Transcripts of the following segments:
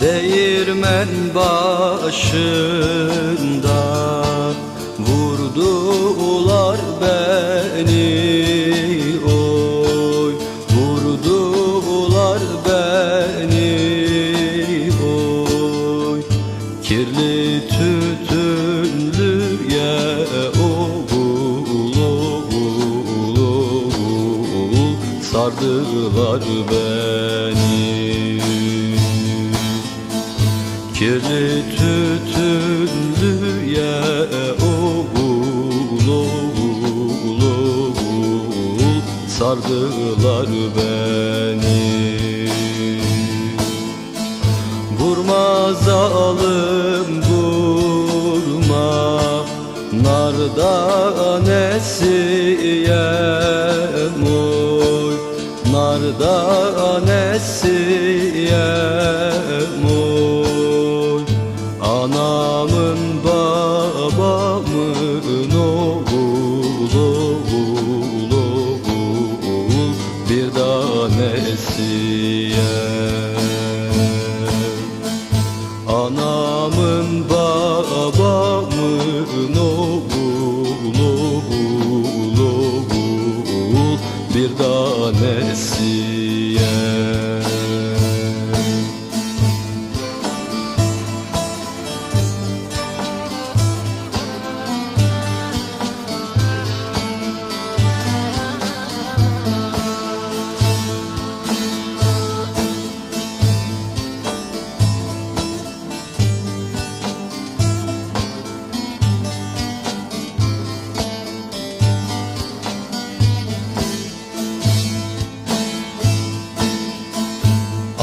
Değirmen başında Vurdular beni oy Vurdular beni oy. Kirli tütünlü ye oğul oğul oğul Sardılar beni Kirli tütünlü ye oğul oğul oğul. Sardılar beni. Vurma. Zalim vurma Nardan esiyem oy Nardan babamın oğul oğul oğul Bir tanesiyem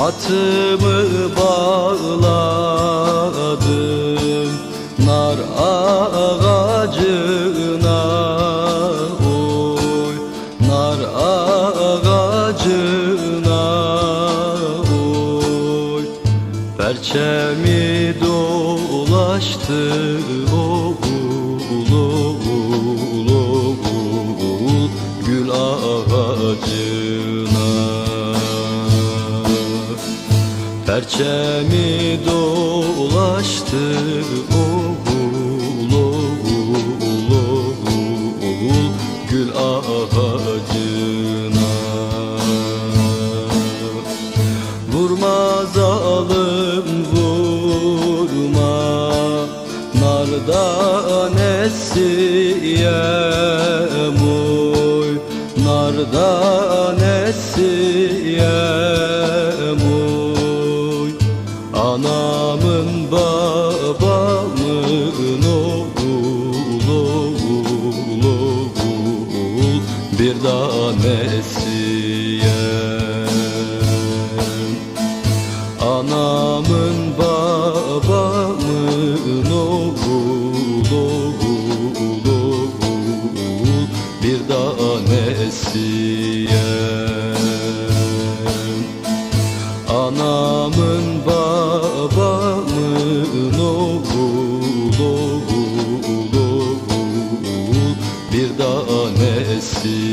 Atımı bağladım nar ağacına oy nar ağacına oy Perçemi dolaştı oğul gül ağacına Perçemi dolaştı oğul oğul oğul gül ağacına. Vurma zalim vurma Nardan esiyem oy Nardan esiyem oy Anamın babamın oğul oğul oğul Bir tanesiyem Anamın oğul oğul bir tanesiyem